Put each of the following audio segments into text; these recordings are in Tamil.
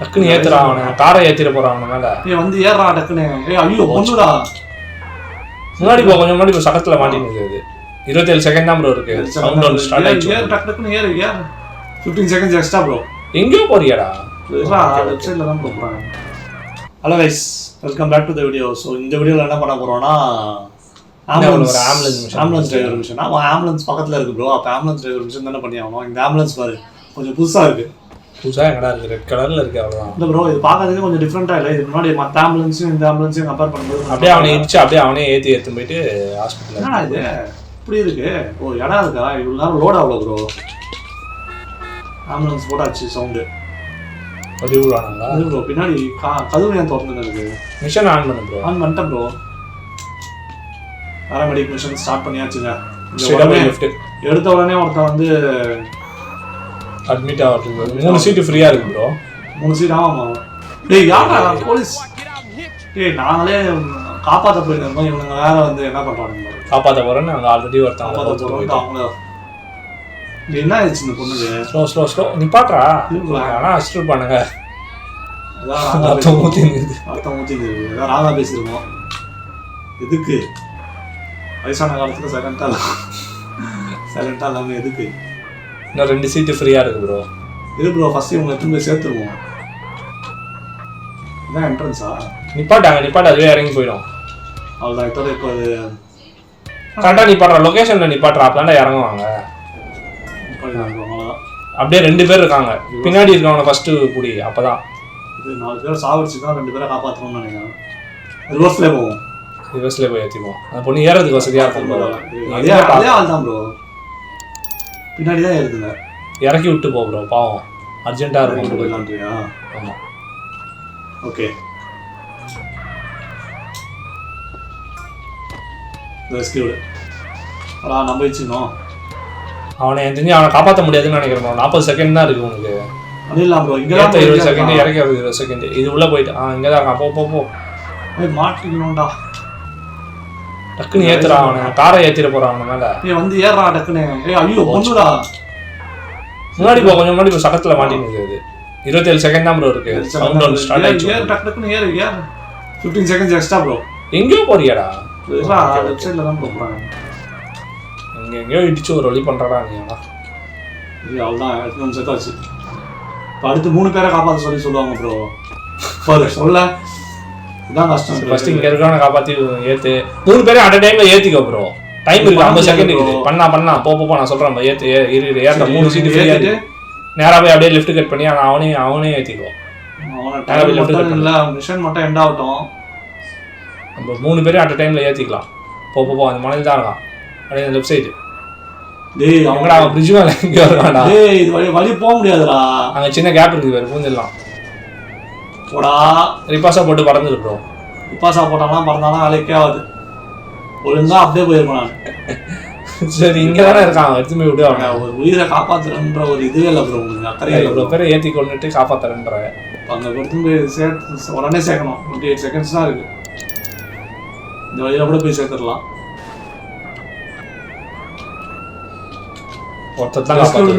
டக்குன்னு ஏத்துறா அவனை. காரை ஏத்திட போறான் அவன மேல. ஏய் வந்து ஏறா டக்குன்னு ஏய் ஐயோ பொண்ணுடா முன்னாடி போ கொஞ்சம் முன்னாடி சக்கத்துல மாட்டின்னு அது இருபத்தேழு செகண்ட் தான் ப்ரோ இருக்கு. சவுண்ட் ஒன்று ஸ்டார்ட் ஆயிடுச்சு. ஏறு, டக்கு டக்குன்னு ஏறு ஏறு. ஃபிஃப்டீன் செகண்ட்ஸ் எக்ஸ்ட்ரா ப்ரோ எங்கேயோ போறியாடா? லெஃப்ட் சைடில் தான் போகிறாங்க hello guys welcome back to the video so இந்த வீடியோவில் என்ன பண்ண போகிறோம்னா ambulance mission. Ambulance driver mission ஆமாம் ஆம்புலன்ஸ் பக்கத்தில் இருக்கு ப்ரோ அப்போ ஆம்புலன்ஸ் டிரைவர் மிஷன் தானே பண்ணி ஆகணும். இந்த ஆம்புலன்ஸ் பாரு. கொஞ்சம் புதுசாக இருக்கு. புதுசா எங்கடா இருக்கு? ரெட் கலர்ல இருக்கு அவ்வளவுதான். இல்லை ப்ரோ இது பார்க்கறதுக்கு கொஞ்சம் டிஃப்ரெண்ட்டாக இல்லை. இது முன்னாடி மற்ற ஆம்புலன்ஸும் இந்த ஆம்புலன்ஸையும் கம்பேர் பண்ணும்போது அப்படியே அவனை இடிச்சு அப்படியே அவனே ஏத்தி ஏத்து போயிட்டு ஹாஸ்பிட்டல் இது? இப்படி இருக்கு? ஓ இடம் இருக்கா? இவ்வளோ நேரம் லோட் ஆகல ப்ரோ ஆம்புலன்ஸ் போட்டாச்சு சவுண்டு அது ப்ரோ பின்னாடி கா- கதவு ஏன் திறந்து இருக்கு? மிஷன் ஆன் பண்ணு ப்ரோ ஆன் பண்ணிட்டேன் ப்ரோ பேராமெடிக் மிஷன் ஸ்டார்ட் பண்ணியாச்சுங்க. இந்த எடுத்த உடனே ஒருத்தன் வந்து அட்மிட் ஆகிறதுக்கு மூணு சீட்டு ஃப்ரீயா இருக்கு ப்ரோ மூணு சீட் ஆமாமா டேய் யாரா போலீஸ் டேய் நாங்களே காப்பாற்ற போயிருந்தோம் இவனுங்க வேற வந்து என்ன பண்றானுங்க? பாரு. காப்பாத்த போறேன்னு அங்க ஆல்ரெடி ஒருத்தன் காப்பாற்ற போறோம் அவங்கள. இங்க என்ன ஆயிடுச்சு இந்த பொண்ணுக்கு? ஸ்லோ ஸ்லோ ஸ்லோ நிப்பாட்றா இல்ல. ஆனா அசிஸ்ட் பண்ணுங்க அதான் ராங்கா ரத்தம் பேசி- ஊத்தி நிக்குது. அர்த்தம் ஊத்திங்க ஏதாவது ராங்கா பேசிருக்கோம் எதுக்கு? வயசான காலத்துல சைலண்டா சைலண்டா இல்லாம எதுக்கு? இன்னும் ரெண்டு சீட்டு ஃப்ரீயா இருக்கு ப்ரோ இது ப்ரோ ஃபர்ஸ்ட் இவங்களை எடுத்துன்னு போய் சேர்த்துருவோம். இதான் என்ட்ரன்ஸா நிப்பாட்டாங்க நிப்பாட்ட அதுவே இறங்கி போயிடும். அவ்வளோதான் இதோட இப்போ அது கரெக்டா நிப்பாட்றா லொகேஷன்ல நிப்பாட்றா அப்பதான்டா இறங்குவாங்க. அப்படியே ரெண்டு பேர் இருக்காங்க. பின்னாடி இருக்கவங்க ஃபர்ஸ்ட் புடி. அப்பதான். இது நாலு பேரை சாவடிச்சு தான் ரெண்டு பேரை காப்பாற்றணும்னு நினைக்கிறேன். ரிவர்ஸ்லேயே போவோம். ரிவர்ஸ்ல போய் ஏத்திப்போம். அந்த பொண்ணு ஏறதுக்கு வசதியா இருக்கும் அதே ஆள் தான் ப்ரோ பின்னாடி தான் இருக்குங்க இறக்கி விட்டு போ ப்ரோ பாவம். அர்ஜென்ட்டா இருக்கும். போயிடலான்றியா ஆமா. ஓகே. ரெஸ்கியூடு அடா நம்ம வச்சுக்கணும் அவனை எனக்கு தெரிஞ்சு அவனை காப்பாற்ற முடியாதுன்னு நினைக்கிறேன் bro. நாற்பது செகண்ட் தான் இருக்கு உனக்கு. பண்ணிடலாம் ப்ரோ இங்கே தான் இருபது செகண்ட் இறக்கி இருபது செகண்ட் இது உள்ள போயிட்டு ஆ இங்க தான் போ போ மாட்டிக்கணும்டா. டக்குன்னு ஏத்துறா அவனை காரை ஏத்திட போறான் அவன மேல. ஏய் வந்து ஏறா டக்குன்னு ஏய் ஐயோ பொண்ணுடா முன்னாடி போ கொஞ்சம் முன்னாடி மாட்டின்னு அது இருபத்தேழு செகண்ட் தான் ப்ரோ இருக்கு. சவுண்ட் ஒன்று ஸ்டார்ட் ஆயிடுச்சு. ஏறு, டக்கு டக்குன்னு ஏறு ஏறு. ஃபிஃப்டீன் செகண்ட்ஸ் எக்ஸ்ட்ரா ப்ரோ எங்கேயோ போறியாடா. லெஃப்ட் சைடில் தான் போகிறாங்க இங்க எங்கேயோ இடிச்சு ஒரு வழி பண்றடா நீ ஆனா இது அவ்வளோதான் எட்டு நிமிஷம் அடுத்து மூணு பேரை காப்பாற்ற சொல்லி சொல்லுவாங்க ப்ரோ பாரு சொல்ல. இதான் கஷ்டம் ஃபர்ஸ்ட் இங்க இருக்கவன காப்பாத்தி ஏத்து. மூணு பேரும் அட் டைம்ல ஏத்திக்கோ ப்ரோ டைம் இருக்கு ஐம்பது செகண்ட் இருக்குது. பண்ணா பண்ணா போ போ நான் சொல்றேன் ஏத்து இரு ஏத்த மூணு சீட்டு ஃப்ரீயா இருக்கு. நேரா போய் அப்படியே லெஃப்ட் கட் பண்ணி அவன் அவனே அவனே இல்லை மிஷன் மட்டும் எண்ட் ஆகட்டும். நம்ம மூணு பேரும் அட் டைம்ல ஏத்திக்கலாம். போ போ அந்த மலையில் தான் இருக்கான். அப்படியே லெஃப்ட் சைடு டேய் அவங்கடா அவன் பிரிட்ஜ் மேல எங்க இருக்கான்டா. டேய் இது வழி வழி போக முடியாதுடா. அங்க சின்ன கேப் இருக்குது வேறு பூந்துடலாம் போடா. ரிப்பாஸா போட்டு பறந்துரு ப்ரோ இப்பாசா போட்டாலாம் பறந்தாலும் வேலைக்கே ஆகுது. ஒழுங்கா அப்படியே நான். சரி இங்க தானே இருக்கான். எடுத்து போய் விடு அவனை. ஒரு உயிரை காப்பாத்துறன்ற ஒரு இதுவே இல்லை ப்ரோ உங்களுக்கு அக்கறையே இல்லை இவ்வளோ பேரை ஏத்தி கொண்டுட்டு காப்பாத்துறேன்ற. இப்போ அங்கே எடுத்து போய் சேர்த்து உடனே சேர்க்கணும். டுவெண்ட்டி எயிட் செகண்ட்ஸ் தான் இருக்கு. இந்த வழியில கூட போய் சேர்த்துடலாம். ஒருத்தர்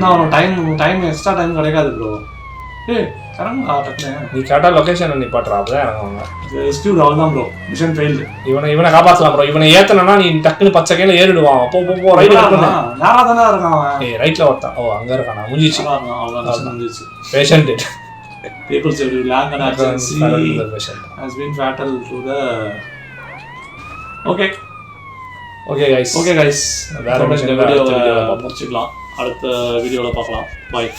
தான் டைம் டைம் எக்ஸ்ட்ரா டைம் கிடைக்காது ப்ரோ ஏய் கரங்கா டக்குனு நீ நிப்பாட்டுறா அப்பதான் இறங்குவாங்க ரெஸ்கியூ அவள் தான் ப்ரோ மிஷன் ஃபெயில்டு இவனை இவனை காப்பாத்தலாம் ப்ரோ இவனை ஏத்தனா நீ டக்குன்னு பத்து செகண்ட்ல ஏறிடுவான். போ போ போ ரைட் பண்ணு நேரா தானே இருக்கான் ஏய் ரைட்ல ஒருத்தன். ஓ அங்க இருக்கானா. முடிஞ்சிச்சு மிஷன் முடிஞ்சிச்சு patient lack an urgency patient has been fatal to the okay okay guys okay guys வேற இந்த mission ல வீடியோவை அடுத்த video ல பார்ப்போம். முடிச்சுக்கலாம். அடுத்த வீடியோவில் பார்க்கலாம். பாய்